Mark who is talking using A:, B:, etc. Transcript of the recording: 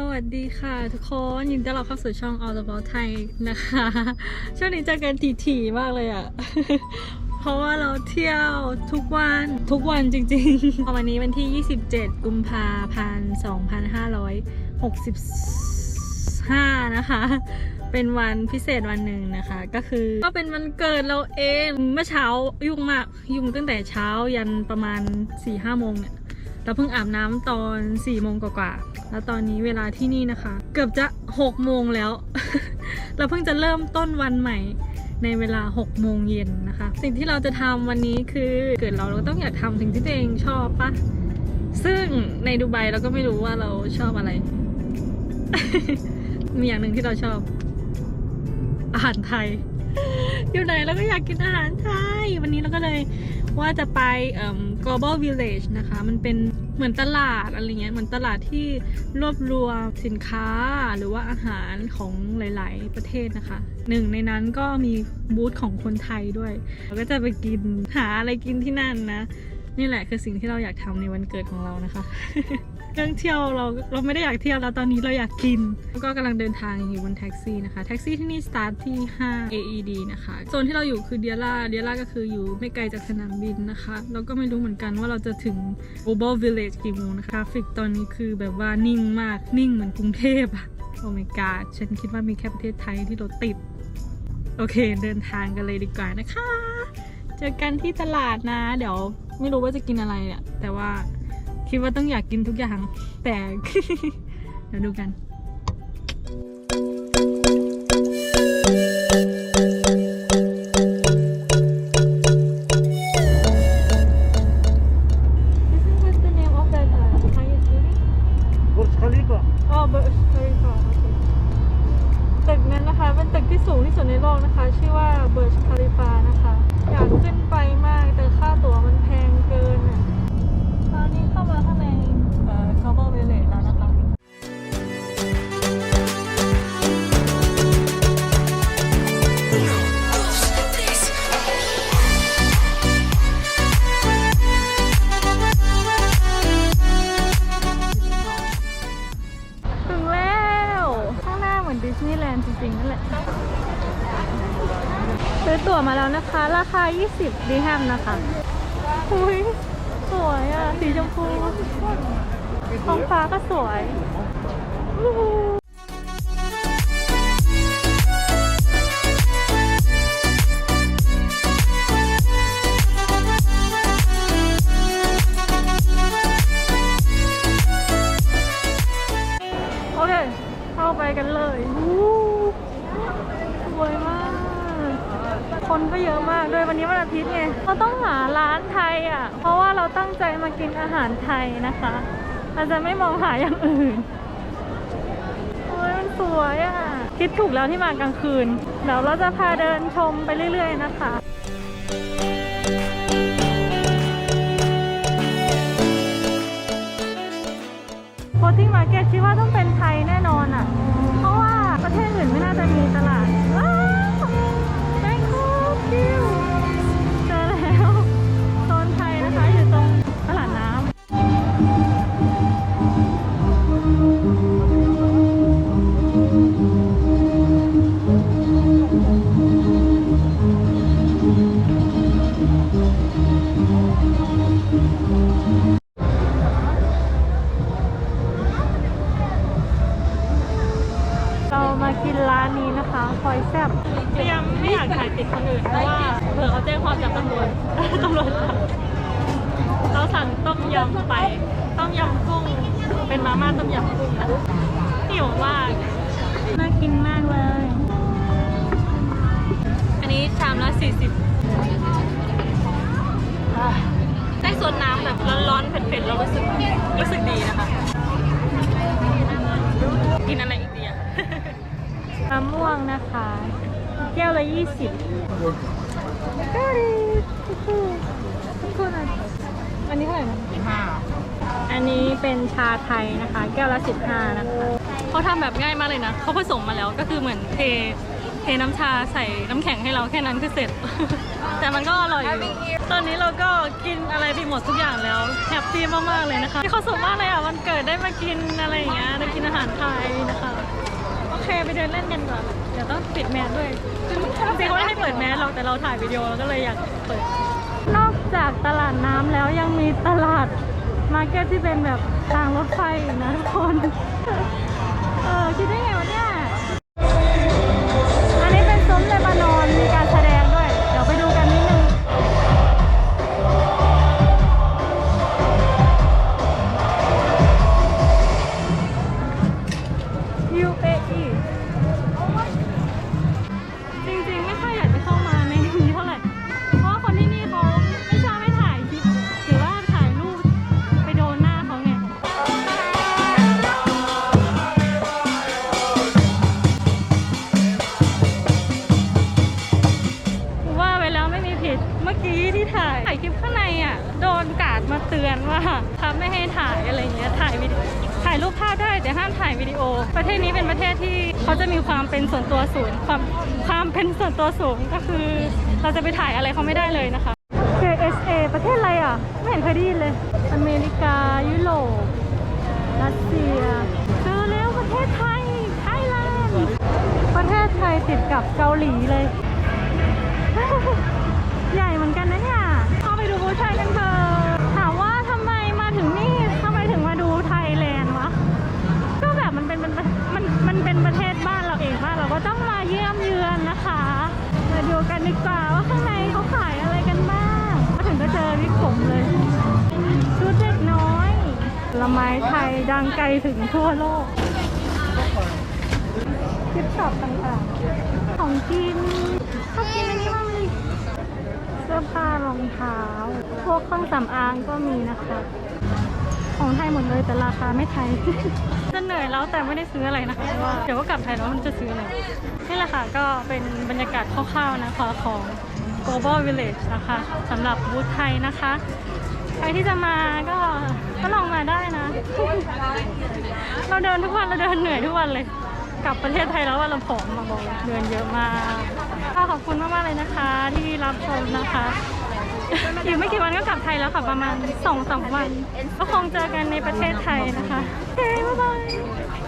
A: สวัสดีค่ะทุกคนยินดีต้อนรับเข้าสู่ช่อง All About Thai นะคะ ช่วงนี้เจอกันถี่ๆมากเลยอะเพราะว่าเราเที่ยวทุกวันทุกวันจริงๆ วันนี้วันที่ 27 กุมภาพันธ์ 2565 นะคะ เป็นวันพิเศษวันหนึ่งนะคะ ก็คือก็เป็นวันเกิดเราเอง เมื่อเช้ายุ่งมาก ยุ่งตั้งแต่เช้ายันประมาณ4-5โมงเนี่ย เราเพิ่งอาบน้ำตอน4ี่โมงกว่าๆแล้วตอนนี้เวลาที่นี่นะคะ เกือบจะ6โมงแล้ว เราเพิ่งจะเริ่มต้นวันใหม่ในเวลา6โมงเย็นนะคะ สิ่งที่เราจะทำวันนี้คือเกิดเราเราต้องอยากทำสิ่งที่ตัวเองชอบปะซึ่งในดูไบเราก็ไม่รู้ว่าเราชอบอะไร มีอย่างหนึ่งที่เราชอบ อาหารไทย อยู่ไหนเราก็อยากกินอาหารไทย วันนี้เราก็เลย ว่าจะไป global village นะคะ มันเป็นเหมือนตลาดอะไรเงี้ย เหมือนตลาดที่รวบรวมสินค้าหรือว่าอาหารของหลาย ๆ ประเทศนะคะ หนึ่งในนั้นก็มีบูธของคนไทยด้วย เราก็จะไปกินหาอะไรกินที่นั่นนะ นี่แหละคือสิ่งที่เราอยากทำในวันเกิดของเรานะคะ เรื่องเที่ยวเราเราไม่ได้อยากเที่ยวแล้วตอนนี้เราอยากกิน แล้วก็กำลังเดินทางอยู่บนแท็กซี่นะคะ แท็กซี่ที่นี่สตาร์ทที่ 5 AED นะคะ โซนที่เราอยู่คือเดียร่า เดียร่าก็คืออยู่ไม่ไกลจากสนามบินนะคะ เราก็ไม่รู้เหมือนกันว่าเราจะถึง Global Village กี่โมงนะคะทราฟิกตอนนี้คือแบบว่านิ่งมาก นิ่งเหมือนกรุงเทพอะโอ้ my god ฉันคิดว่ามีแค่ประเทศไทยที่รถติด โอเค เดินทางกันเลยดีกว่านะคะ เจอกันที่ตลาดนะ เดี๋ยวไม่รู้ว่าจะกินอะไรเนี่ย แต่ว่าคิดว่าต้องอยากกินทุกอย่าง แต่ เดี๋ยวดูกัน What's อ ซื้อตั๋วมาแล้วนะคะ ราคา 20ดีแฮมนะคะอุ้ยสวยอะ สีชมพูท้องฟ้าก็สวย คนก็เยอะมากด้วยวันนี้วันอาทิตย์ไงเราต้องหาร้านไทยอะ เพราะว่าเราตั้งใจมากินอาหารไทยนะคะเราจะไม่มองหาอย่างอื่นโอ้ยมันสวยอะ คิดถูกแล้วที่มากลางคืน เดี๋ยวเราจะพาเดินชมไปเรื่อย ๆ นะคะโพติ้งมาร์เก็ตคิดว่าต้องเป็นไทยแน่นอนอะ กินร้านนี้นะคะคอยแซ่บพยายามไม่อยากถ่ายติดคนอื่นเพราะว่าเผื่อเขาแจ้งความจับตำรวจตำรวจจับเราสั่งต้มยำไป ต้มยำกุ้ง เป็นมาม่าต้มยำกุ้งนะหิวมากน่ากินมากเลย อันนี้ชามละ40อ่าได้ส่วนน้ำแบบร้อนๆเผ็ดๆเรารู้สึกรู้สึกดีนะคะ กินอะไรอีก มะม่วงนะคะ แก้วละยี่สิบก็ดีทุกคนอะอันนี้เท่าไหร่นะห้าอันนี้เป็นชาไทยนะคะ แก้วละสิบห้านะคะเขาทำแบบง่ายมากเลยนะเขาผสมมาแล้วก็คือเหมือนเทเทน้ำชาใส่น้ำแข็งให้เราแค่นั้นคือเสร็จ แต่มันก็อร่อยอยู่ตอนนี้เราก็กินอะไรไปหมดทุกอย่างแล้วแฮปปี้มากๆเลยนะคะมีความสุขมากเลยอะวันเกิดได้มากินอะไรอย่างเงี้ยได้กินอาหารารไทยนะคะโอ เคไปเดินเล่นกันก่อนเดี๋ยวต้องปิดแมสด้วยจริงๆเขาไม่ได้ให้เปิดแมสหรอกแต่เราถ่ายวิดีโอเราก็เลยอยากเปิด นอกจากตลาดน้ำแล้วยังมีตลาดมาร์เก็ตที่เป็นแบบทางรถไฟอีกนะทุกคน เออคิดได้ไงวะเนี่ย อันนี้เป็นซุ้มเลบาน มีผิดเมื่อกี้ที่ถ่ายถ่ายคลิปข้างในอะโดนกาดมาเตือนว่าครับไม่ให้ถ่ายอะไรเงี้ยถ่ายวิดีถ่ายรูปภาพได้แต่ห้ามถ่ายวิดีโอ ประเทศนี้เป็นประเทศที่เขาจะมีความเป็นส่วนตัวสูงความความเป็นส่วนตัวสูงก็คือ เราจะไปถ่ายอะไรเขาไม่ได้เลยนะคะ KSA ประเทศอะไรอะ ไม่เห็นเคยได้ยินเลย อเมริกายุโรปรัสเซียเจอแล้วประเทศไทยไทยแลนด์ประเทศไทยติดกับเกาหลีเลย นะคะ มาดูกันดีกว่าว่าข้างในเขาขายอะไรกันบ้างมาถึงก็เจอวิกผมเลย ชุดเด็กน้อยผลไม้ไทยดังไกลถึงทั่วโลกคลิปช็อปต่างๆ ของกินชอบกินอันนี้มากเลยเสื้อผ้ารองเท้า พวกเครื่องสำอางก็มีนะคะ ของไทยหมดเลยแต่ราคาไม่ไทย จะเหนื่อยแล้วแต่ไม่ได้ซื้ออะไรนะคะเพราะว่าเดี๋ยวก็กลับไทยแล้วมันจะซื้ออะไรนี่แหละค่ะก็เป็นบรรยากาศคร่าวๆนะคะของ Global Village นะคะสำหรับบูธไทยนะคะใครที่จะมาก็ก็ลองมาได้นะ เราเดินทุกวันเราเดินเหนื่อยทุกวันเลย กลับประเทศไทยแล้วว่าเราผอมมาบอกเดินเยอะมากขอบคุณมากๆเลยนะคะ ที่รับชมนะคะ อีกไม่กี่วันก็กลับไทยแล้วค่ะประมาณสองสามวัน ก็คงเจอกันในประเทศไทยนะคะโอเคบ๊ายบาย